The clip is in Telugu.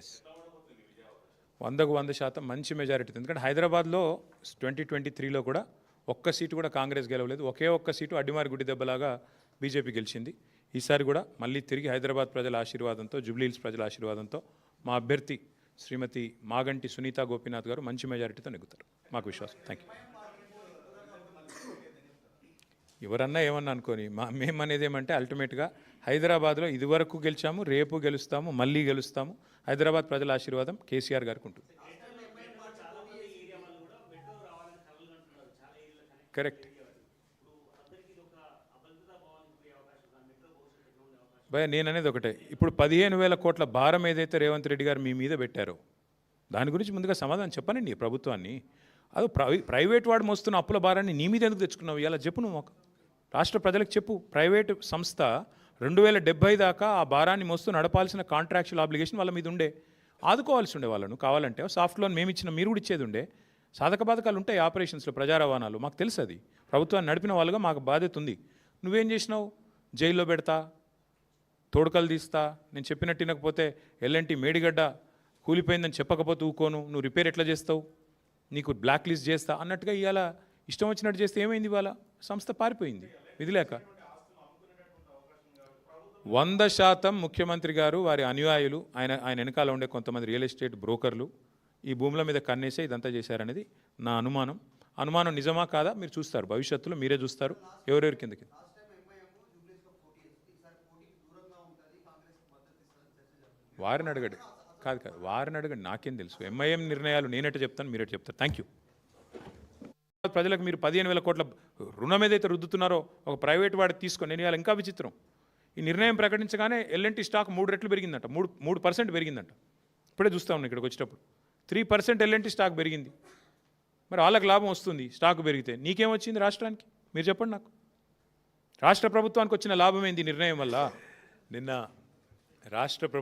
ఎస్ వందకు వంద శాతం మంచి మెజారిటీ ఎందుకంటే హైదరాబాద్లో ట్వంటీ ట్వంటీ త్రీలో కూడా ఒక్క సీటు కూడా కాంగ్రెస్ గెలవలేదు. ఒకే ఒక్క సీటు అడ్డిమారి గుడి దెబ్బలాగా బీజేపీ గెలిచింది. ఈసారి కూడా మళ్ళీ తిరిగి హైదరాబాద్ ప్రజల ఆశీర్వాదంతో జూబ్లీహిల్స్ ప్రజల ఆశీర్వాదంతో మా అభ్యర్థి శ్రీమతి మాగంటి సునీత గోపీనాథ్ గారు మంచి మెజారిటీతో నెగ్గుతారు. మాకు విశ్వాసం. థ్యాంక్ యూ ఎవరన్నా ఏమన్నా అనుకోని మా మేము అనేది ఏమంటే అల్టిమేట్గా హైదరాబాద్లో ఇదివరకు గెలిచాము రేపు గెలుస్తాము మళ్ళీ గెలుస్తాము. హైదరాబాద్ ప్రజల ఆశీర్వాదం కేసీఆర్ గారికి ఉంటుంది. కరెక్ట్. భయ నేను అనేది ఒకటే. ఇప్పుడు పదిహేను వేల కోట్ల భారం ఏదైతే రేవంత్ రెడ్డి గారు మీ మీద పెట్టారో దాని గురించి ముందుగా సమాధానం చెప్పనండి ప్రభుత్వాన్ని. అది ప్రై ప్రైవేట్ వాడు మోస్తున్న అప్పుల భారాన్ని నీ మీద ఎందుకు తెచ్చుకున్నావు? ఇలా చెప్పు నువ్వు రాష్ట్ర ప్రజలకు చెప్పు ప్రైవేటు సంస్థ రెండు వేల డెబ్బై దాకా ఆ భారాన్ని మోస్తూ నడపాల్సిన కాంట్రాక్చువల్ ఆబ్లిగేషన్ వాళ్ళ మీద ఉండే. ఆదుకోవాల్సి ఉండే వాళ్ళను కావాలంటే. సాఫ్ట్ లోన్ మేము ఇచ్చిన మీరు కూడా ఇచ్చేది ఉండే. సాధక బాధకాలు ఉంటాయి ఆపరేషన్స్లో ప్రజా రవాణాలు. మాకు తెలుసు అది. ప్రభుత్వాన్ని నడిపిన వాళ్ళుగా మాకు బాధ్యత ఉంది. నువ్వేం చేసినావు? జైల్లో పెడతా తోడుకలు తీస్తా. నేను చెప్పినట్టు తినకపోతే ఎల్ఎన్టీ మేడిగడ్డ కూలిపోయిందని చెప్పకపోతే ఊకోను. నువ్వు రిపేర్ ఎట్లా చేస్తావు? నీకు బ్లాక్ లిస్ట్ చేస్తా అన్నట్టుగా ఇవాళ ఇష్టం వచ్చినట్టు చేస్తే ఏమైంది ఇవాళ? సంస్థ పారిపోయింది. ఇది లేక. వంద శాతం ముఖ్యమంత్రి గారు వారి అనుయాయులు ఆయన ఆయన వెనకాల ఉండే కొంతమంది రియల్ ఎస్టేట్ బ్రోకర్లు ఈ భూముల మీద కన్నేసే ఇదంతా చేశారనేది నా అనుమానం. అనుమానం నిజమా కాదా? మీరు చూస్తారు. భవిష్యత్తులో మీరే చూస్తారు. ఎవరెవరి కిందకి? వారిని అడగండి. కాదు కాదు వారిని అడగండి. నాకేం తెలుసు. ఎంఐఎం నిర్ణయాలు నేనట్టు చెప్తాను మీరట్టు చెప్తారు. థ్యాంక్ యూ ప్రజలకు మీరు పదిహేను వేల కోట్ల రుణం ఏదైతే రుద్దుతున్నారో ఒక ప్రైవేట్ వాడికి తీసుకొని నేను ఇవాళ ఇంకా విచిత్రం. ఈ నిర్ణయం ప్రకటించగానే ఎల్ఎన్టీ స్టాక్ మూడు రెట్లు పెరిగిందంట మూడు మూడు పర్సెంట్ పెరిగిందంట. ఇప్పుడే చూస్తా ఉన్నాను ఇక్కడికి వచ్చేటప్పుడు. త్రీ పర్సెంట్ ఎల్ఎన్టీ స్టాక్ పెరిగింది. మరి వాళ్ళకి లాభం వస్తుంది స్టాక్ పెరిగితే. నీకేమొచ్చింది రాష్ట్రానికి? మీరు చెప్పండి నాకు. రాష్ట్ర ప్రభుత్వానికి వచ్చిన లాభం ఏంది నిర్ణయం వల్ల? నిన్న రాష్ట్ర